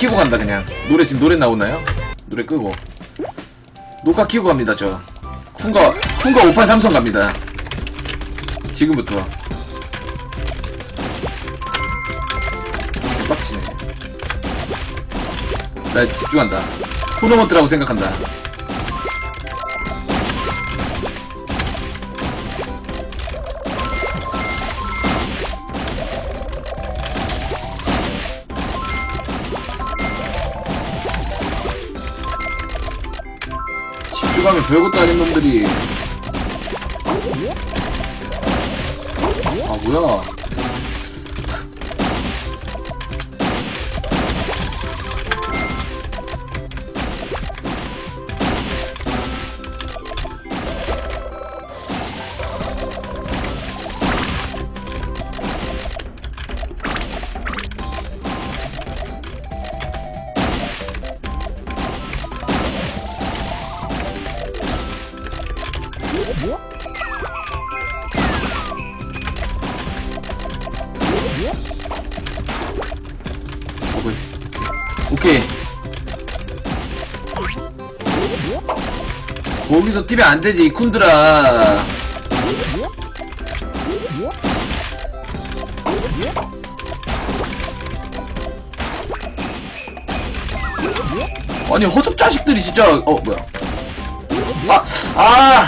키고 간다 그냥. 노래 지금 노래 나오나요? 노래 끄고. 녹화 키고 갑니다 저. 쿤가 쿤가 5833 갑니다. 지금부터. 개빡치네. 나 집중한다. 토너먼트라고 생각한다 집중하면 별것도 아닌 놈들이. 아 뭐야 거기서 뛰면 안 되지, 이 쿤드라. 아니, 허접 자식들이 진짜, 어, 뭐야. 아, 아!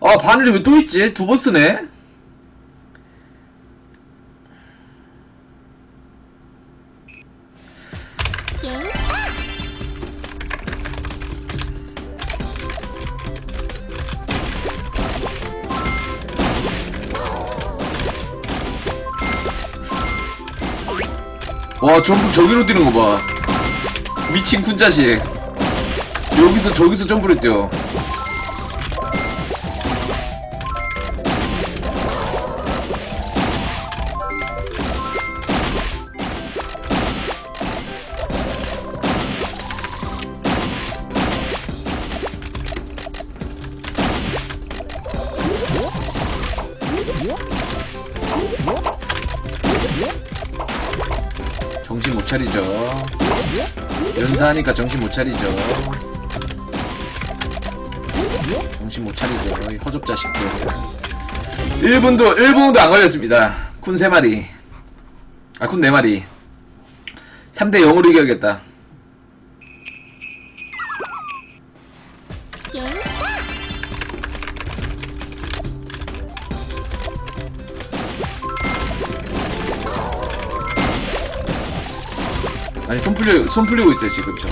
아, 바늘이 왜 또 있지? 두 번 쓰네? 와, 점프 저기로 뛰는 거 봐. 미친 쿤자식. 여기서 저기서 점프를 뛰어. 정신 못 차리죠. 연사하니까 정신 못 차리죠. 정신 못 차리죠. 이 허접 자식들. 1분도, 1분도 안 걸렸습니다. 쿤 3마리. 아, 쿤 4마리. 3대 0으로 이겨야겠다. 아니, 손 풀려, 손 풀리고 있어요, 지금 저.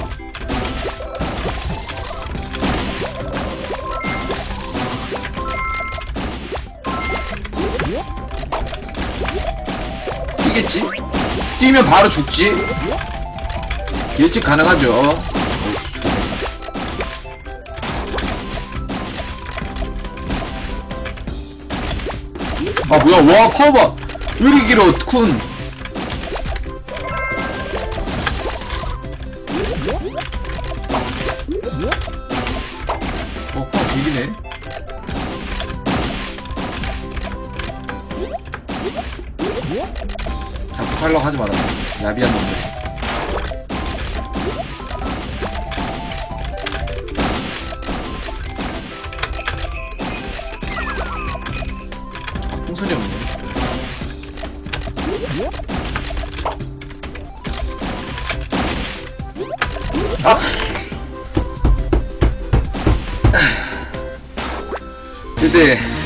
뛰겠지? 뛰면 바로 죽지? 예측 가능하죠. 아, 뭐야, 와, 파워바! 왜 이렇게 길어, 쿤! 자꾸 팔려고 하지 마라. 야비한 놈들. 아, 풍선이 없네. 아! 드드.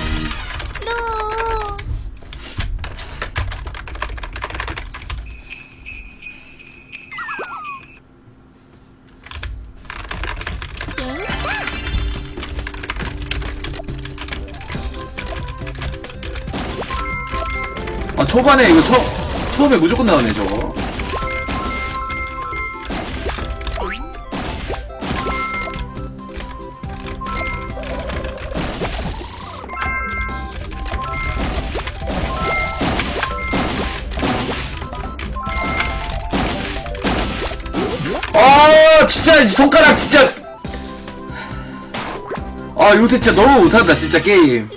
초반에 이거 처, 처음에 무조건 나오네, 저거. 아 진짜 이 손가락 진짜 아 요새 진짜 너무 못한다 진짜 게임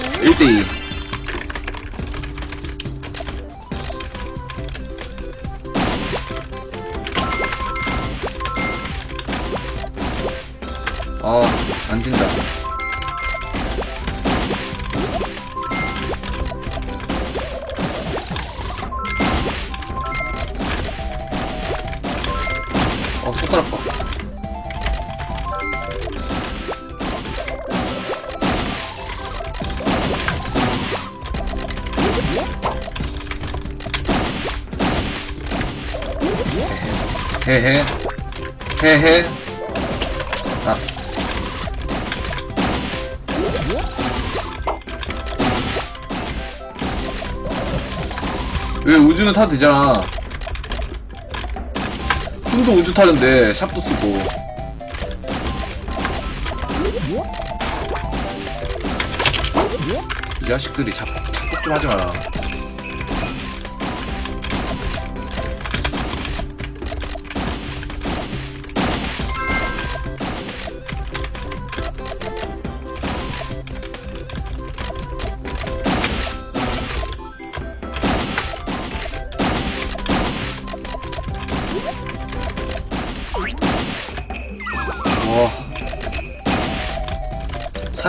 루즈 예? 1 대2 아, 안 진다. 어, 손가락 봐. 헤헤. 헤헤. 아. 왜 우주는 타도 되잖아. 쿤도 우주 타는데 샵도 쓰고. 이 자식들이 자꾸 착복 좀 하지 마라.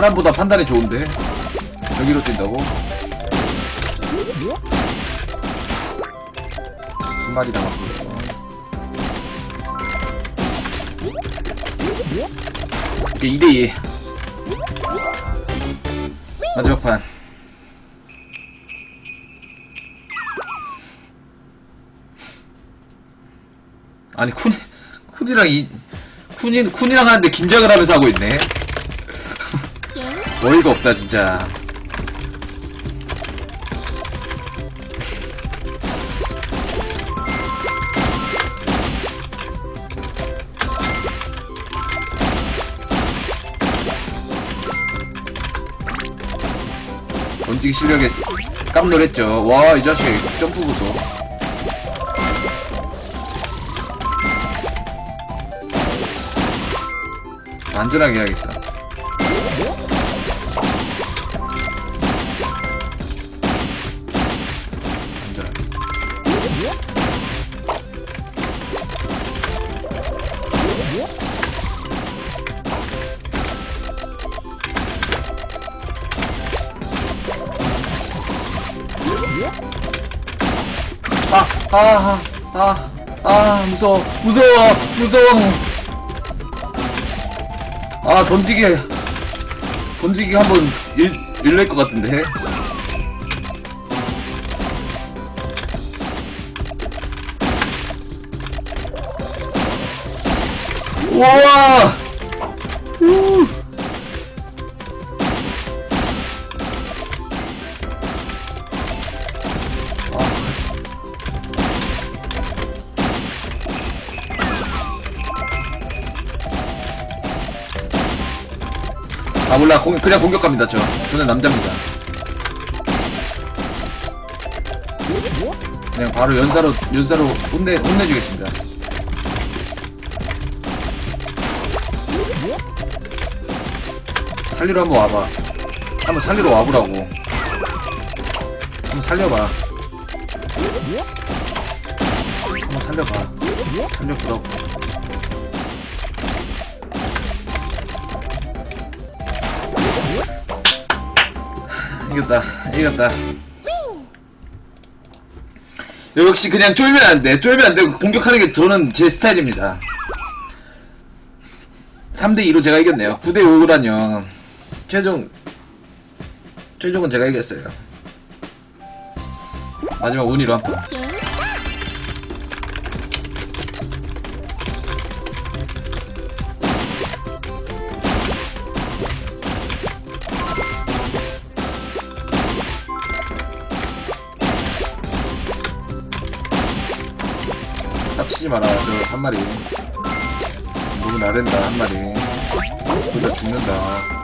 사람보다 판단이 좋은데? 저기로 뛴다고? 한 마리 남았고. 이게 2대2. 마지막 판. 아니, 쿤, 쿤이랑 이, 쿤이, 쿤이랑 하는데 긴장을 하면서 하고 있네. 예? 어이가 없다, 진짜. 던지기 실력에 깜놀했죠. 와, 이 자식 점프 보소. 안전하게 해야겠어. 아, 아, 아, 아, 아, 무서워, 무서워, 무서워. 아, 던지기, 던지기 한번 일, 일낼 것 같은데. 우와! 우! 아 몰라. 공, 그냥 공격합니다 저. 저는 남자입니다. 그냥 바로 연사로 연사로 혼내 혼내주겠습니다. 살리러 한번 와봐. 한번 살리러 와보라고. 한번 살려봐. 한번 살려봐. 살려보라고 이겼다 이겼다. 역시 그냥 쫄면 안돼 쫄면 안되고 공격하는 게 저는 제 스타일입니다. 3대2로 제가 이겼네요. 9대5라뇨. 최종 최종은 제가 이겼어요. 마지막 운이로 한판 치지 마라 저한 마리. 너무 나댄다 한 마리. 그러다 죽는다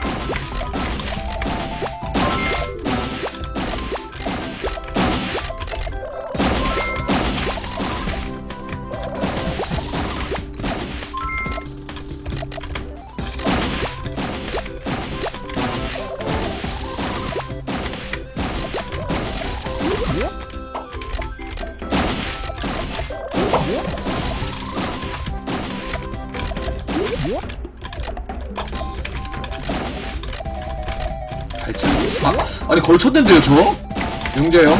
아니 걸쳤는데요 저? 영재 형?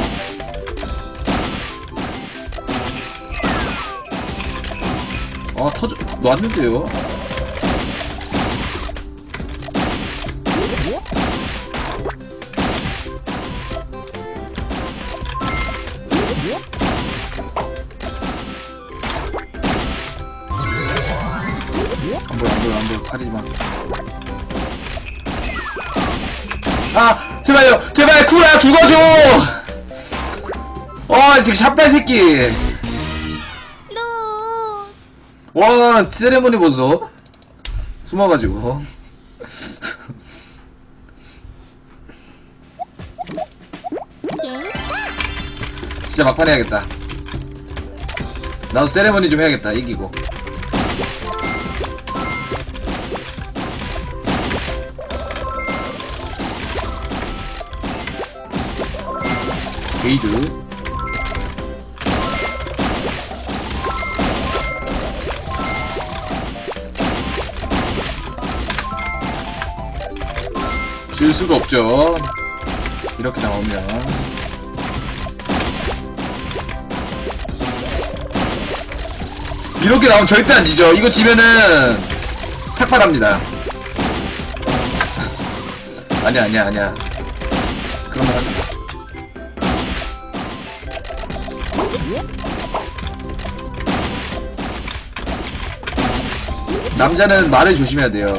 아 터져 놨는데요 안 보여 안 보여 안 보여 가리지마 아 제발요. 제발 쿠라 죽어줘. 어이 새끼 샷발 새끼. 루. 와 세레모니 보소. 숨어가지고. 게임 진짜 막판 해야겠다. 나도 세레모니 좀 해야겠다. 이기고 게이드 질 수가 없죠 이렇게 나오면 이렇게 나오면 절대 안 지죠. 이거 지면은 삭발합니다. 아니야, 아니야, 아니야. 그런 말 하지 마. 남자는 말을 조심해야 돼요.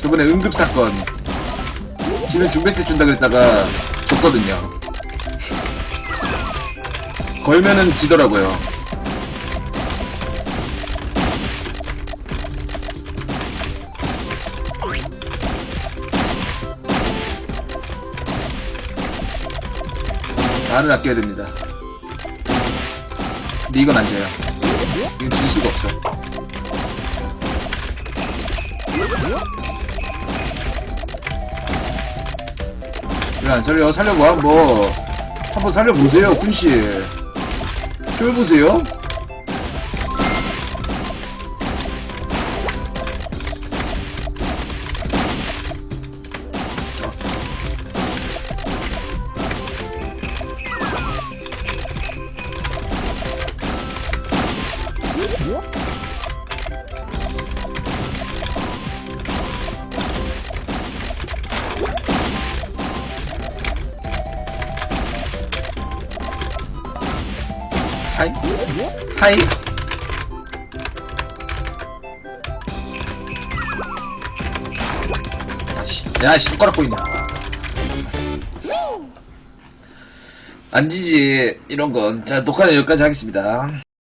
저번에 응급사건. 지면 중백세 준다 그랬다가 줬거든요. 걸면은 지더라고요. 말을 아껴야 됩니다. 근데 이건 안 져요. 이건 질 수가 없어. 왜안 살려? 살려봐, 한번. 한번 살려보세요, 군씨. 쫄보세요? 하이? 하이? 야씨, 손가락 보이냐. 안 지지, 이런 건. 자, 녹화는 여기까지 하겠습니다.